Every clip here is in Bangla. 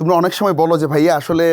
তোমরা অনেক সময় বলো যে, ভাইয়া, আসলে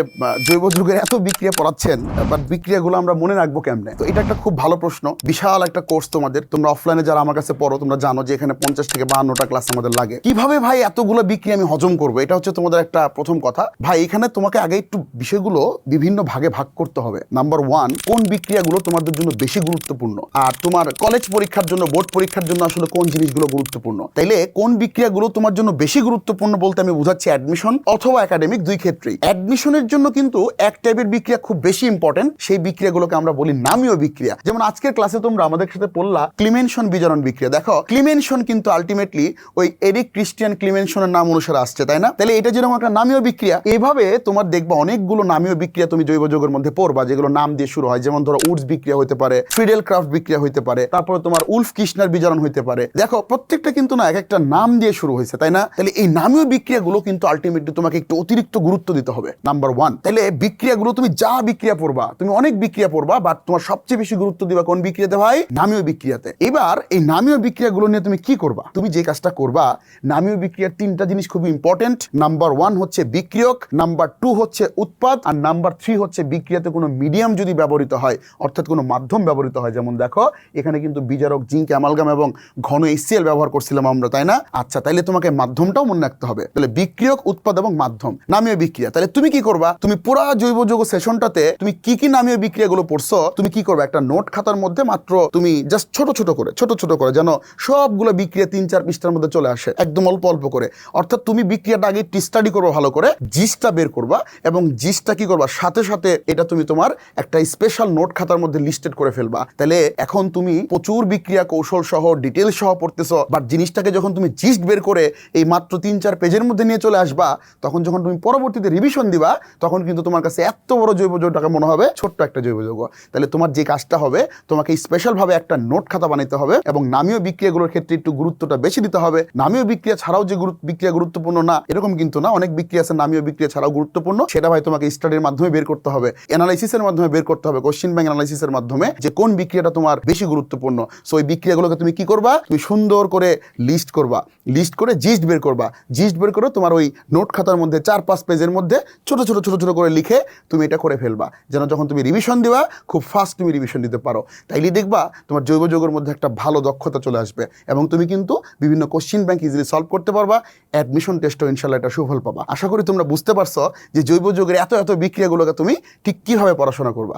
জৈব যুগের এত বিক্রিয়া পড়াচ্ছেন বাট বিক্রিয়াগুলো আমরা মনে রাখব কেমনে? তো এটা একটা খুব ভালো প্রশ্ন। বিশাল একটা কোর্স তোমাদের। তোমরা অফলাইনে যারা আমার কাছে পড়ো, তোমরা জানো যে, এখানে পঞ্চাশ থেকে বাহান্নটা ক্লাস আমাদের লাগে। কীভাবে, ভাই, এতগুলো বিক্রিয়া আমি হজম করব? এটা হচ্ছে তোমাদের একটা প্রথম কথা। ভাই, এখানে তোমাকে আগে একটু বিষয়গুলো বিভিন্ন ভাগে ভাগ করতে হবে। নাম্বার ওয়ান কোন বিক্রিয়াগুলো তোমাদের জন্য বেশি গুরুত্বপূর্ণ? আর তোমার কলেজ পরীক্ষার জন্য বোর্ড পরীক্ষার জন্য আসলে কোন জিনিসগুলো গুরুত্বপূর্ণ? তাইলে কোন বিক্রিয়াগুলো তোমার জন্য বেশি গুরুত্বপূর্ণ বলতে আমি বোঝাচ্ছি অ্যাডমিশন অথবা একাডেমিক দুই ক্ষেত্রেই। অ্যাডমিশনের জন্য কিন্তু এক টাইপের বিক্রিয়া খুব বেশি ইম্পর্টেন্ট সেই বিক্রিয়াগুলোকে আমরা বলি নামীয় বিক্রিয়া। যেমন আজকের ক্লাসে তোমরা আমাদের সাথে পড়লা ক্লিমেনশন বিজারণ বিক্রিয়া। দেখো ক্লিমেনশন কিন্তু আলটিমেটলি ওই এরিক ক্রিস্টিয়ান ক্লিমেনশনের নাম অনুসারে আসছে, তাই না? তাহলে এটা যেরকম একটা নামীয় বিক্রিয়া এইভাবে তোমার দেখবা অনেকগুলো নামীয় বিক্রিয়া তুমি জৈব যৌগের মধ্যে পড়বা, যেগুলো নাম দিয়ে শুরু হয়। যেমন ধরো, উডস বিক্রিয়া হতে পারে ফিডেল ক্রাফট বিক্রিয়া হতে পারে, তারপরে তোমার উলফ কৃষ্ণার বিজারণ হতে পারে। দেখো, প্রত্যেকটা কিন্তু না এক একটা নাম দিয়ে শুরু হয়েছে, তাই না? তাহলে এই নামীয় বিক্রিয়াগুলো কিন্তু আলটিমেটলি তোমাকে একটু অতিরিক্ত গুরুত্ব দিতে হবে নাম্বার ওয়ান তাহলে বিক্রিয়াগুলো তুমি যা বিক্রিয়া পড়বা, তুমি অনেক বিক্রিয়া পড়বা বাট তোমার সবচেয়ে বেশি গুরুত্ব দিবা কোন বিক্রিয়াতে ভাই? নামীয় বিক্রিয়াতে। এবার এই নামীয় বিক্রিয়াগুলো নিয়ে তুমি কি করবা? তুমি যে কাজটা করবা, নামীয় বিক্রিয়ার তিনটা জিনিস খুবই ইম্পর্টেন্ট নাম্বার ওয়ান হচ্ছে বিক্রিয়ক নাম্বার টু হচ্ছে উৎপাদ, আর নাম্বার থ্রি হচ্ছে বিক্রিয়াতে কোনো মিডিয়াম যদি ব্যবহৃত হয়, অর্থাৎ কোনো মাধ্যম ব্যবহৃত হয়, যেমন দেখো, এখানে কিন্তু বিজারক, জিঙ্ক, অ্যামালগাম এবং ঘন এসিএল ব্যবহার করছিলাম আমরা, তাই না? আচ্ছা তাইলে তোমাকে মাধ্যমটাও মনে রাখতে হবে। তাহলে বিক্রিয়ক, উৎপাদ এবং মাধ্যম। নামীয় বিক্রিয়া। তাহলে তুমি কি করবা? তুমি পুরা জৈব যৌগ সেশনটাতে তুমি কি কি নামীয় বিক্রিয়াগুলো পড়ছো? তুমি কি করবে? একটা নোট খাতার মধ্যে মাত্র তুমি জাস্ট ছোট ছোট করে, ছোট ছোট করে যেন সবগুলো বিক্রিয়া তিন চার পৃষ্ঠার মধ্যে চলে আসে, একদম অল্প অল্প করে। অর্থাৎ তুমি বিক্রিয়াটা আগে স্টাডি করব ভালো করে, জিসটা বের করবা এবং জিসটা কি করবা? সাথে সাথে এটা তুমি তোমার একটা স্পেশাল নোট খাতার মধ্যে লিস্টেড করে ফেলবা। তাহলে এখন তুমি প্রচুর বিক্রিয়া কৌশল সহ ডিটেল সহ পড়তেছো বাট জিনিসটাকে যখন তুমি জিস্ট বের করে এই মাত্র তিন চার পেজের মধ্যে নিয়ে চলে আসবা, তখন যখন তুমি পরবর্তীতে রিভিশন দিবা, তখন কিন্তু তোমার কাছে এত বড় জৈব যৌগটাকে মনে হবে, ছোট্ট একটা জৈব যৌগ। তাহলে তোমার যে কাজটা হবে, তোমাকে স্পেশালভাবে একটা নোট খাতা বানাইতে হবে এবং নামীয় বিক্রিয়াগুলোর ক্ষেত্রে একটু গুরুত্বটা বেশি দিতে হবে। নামীয় বিক্রিয়া ছাড়াও যে বিক্রিয়া গুরুত্বপূর্ণ না, এরকম কিন্তু না। অনেক বিক্রিয়া আছে নামীয় বিক্রিয়া ছাড়াও গুরুত্বপূর্ণ। সেটা ভাই তোমাকে স্টাডির মাধ্যমে বের করতে হবে অ্যানালাইসিসের মাধ্যমে বের করতে হবে কোশ্চিন ব্যাংক অ্যানালাইসিসের মাধ্যমে যে কোন বিক্রিয়াটা তোমার বেশি গুরুত্বপূর্ণ। সো ওই বিক্রিয়াগুলোকে তুমি কি করবা? তুমি সুন্দর করে লিস্ট করবা। লিস্ট করে জিস্ট বের করবা। জিস্ট বের করে তোমার ওই নোট খাতার মধ্যে চার পাঁচ পেজের মধ্যে ছোট ছোট ছোট ছোট করে লিখে তুমি এটা করে ফেলবা। যেন যখন তুমি রিভিশন দেবা, খুব ফাস্ট তুমি রিভিশন দিতে পারো। তাইলে দেখবা তোমার জৈব যৌগের মধ্যে একটা ভালো দক্ষতা চলে আসবে এবং তুমি কিন্তু বিভিন্ন কোশ্চিন ব্যাংক ইজিলি সলভ করতে পারবা অ্যাডমিশন টেস্টও ইনশাল্লাহ এটা সুফল পাবা। আশা করি তোমরা বুঝতে পারছ যে জৈব যৌগের এত এত বিক্রিয়াগুলোকে তুমি ঠিক কীভাবে পড়াশোনা করবা।